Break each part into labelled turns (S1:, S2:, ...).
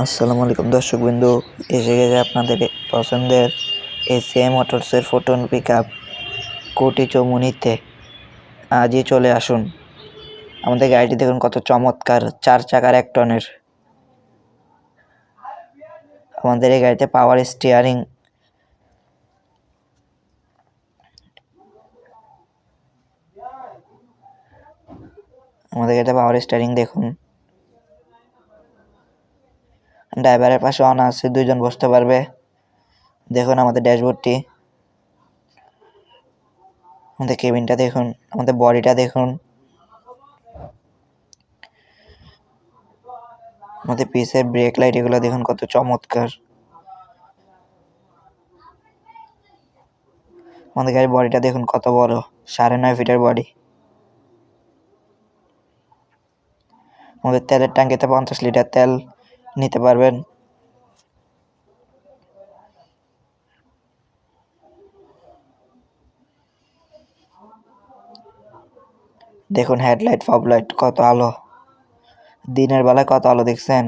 S1: আসসালামু আলাইকুম দর্শক বিন্দু এসে গেছে আপনাদের পছন্দের এসিএ মোটরসের ফোটন পিক আপ কোটি চৌমুনিতে আজই চলে আসুন। আমাদের গাড়িটি দেখুন কত চমৎকার, চার চাকার এক টনের। আমাদের এই গাড়িতে পাওয়ার স্টিয়ারিং আমাদের গাড়িতে পাওয়ার স্টিয়ারিং দেখুন। ড্রাইভারের পাশে অনা আছে, দুইজন বসতে পারবে। দেখুন আমাদের ড্যাশবোর্ডটি। আমাদের কেবিনটা দেখুন, আমাদের বডিটা দেখুন। আমাদের পিসের ব্রেক লাইট এগুলো দেখুন কত চমৎকার। আমাদের গাড়ির বডিটা দেখুন কত বড়, সাড়ে নয় ফিটের বডি। আমাদের তেলের ট্যাঙ্কিতে পঞ্চাশ লিটার তেল নিতে পারবেন। দেখুন হেডলাইট, ফবলাইট কত আলো। দিনের বেলায় কত আলো দেখছেন?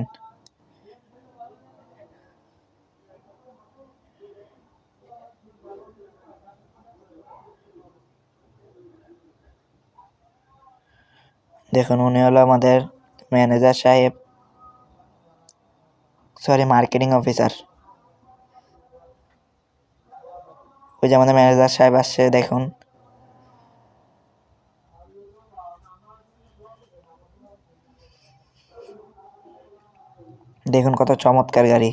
S1: দেখুন উনি হলো আমাদের ম্যানেজার সাহেব। সরি মার্কেটিং অফিসার ওই যে আমাদের ম্যানেজার সাহেব আসছে দেখুন। দেখুন কত চমৎকার গাড়ি।